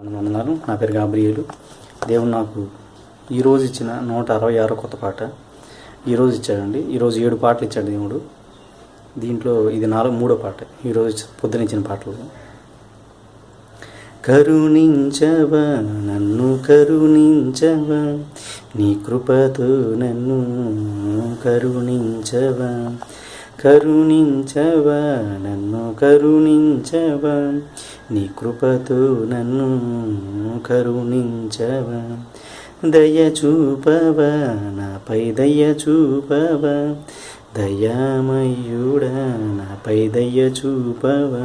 వందనాలు నా పేరు గాబ్రియేలు. దేవుడు నాకు ఈరోజు ఇచ్చిన నూట అరవై ఆరో కొత్త పాట. ఈరోజు ఇచ్చాడండి. ఈరోజు ఏడు పాటలు ఇచ్చాడు దేవుడు. దీంట్లో ఇది నాలుగు మూడో పాట. ఈరోజు ఇచ్చిన- పొద్దున ఇచ్చిన పాటలు. కరుణించవ నన్ను కరుణించవ నీ కృపతో నన్ను కరుణించవ కరుణించవా నన్ను కరుణించవా? నీ కృపతో నన్ను కరుణించవా? దయ చూపవా నాపై దయ చూపవా దయామయుడా నాపై దయ చూపవా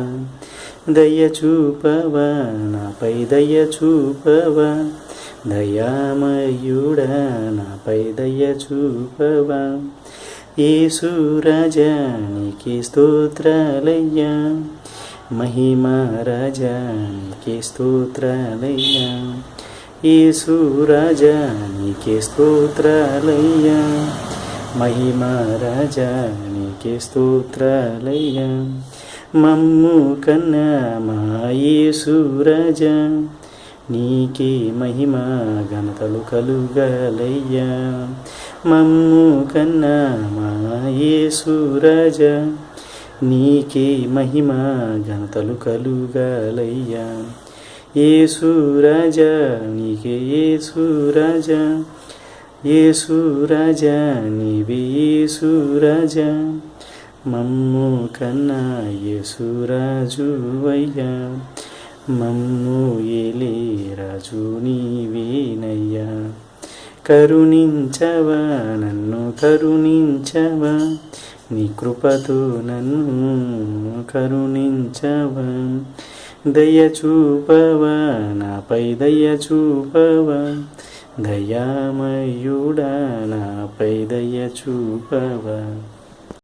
దయ చూపవా నాపై దయ చూపవా దయామయుడా నాపై దయ చూపవా యేసురాజా నీకే స్తోత్రాలయ్యా. మహిమారాజానికి రాజా నీకే స్తోత్రాలయ్యా. యేసురాజా నీకే స్తోత్రాలయ్యా. మహిమా స్తోత్రాలయ్యా. మమ్ము కన్నా మా యేసురాజా నీకే మహిమా ఘనతలు కలుగలయ్యా. మమ్ము కన్నా మా యేసురాజా నీకే మహిమ ఘనతలు కలుగలయ్యా. యేసురాజా నీకే ఏ యేసురాజా నీవే యేసురాజా మమ్ము కన్నా యేసురాజు అయ్యా. మమ్ము ఏలే రాజు నీవేనయ్యా. కరుణించవా నన్ను కరుణించవా నీ కృపతో నన్ను కరుణించవా. దయ చూపవా నాపై దయ చూపవా దయామయుడా నాపై దయ చూపవా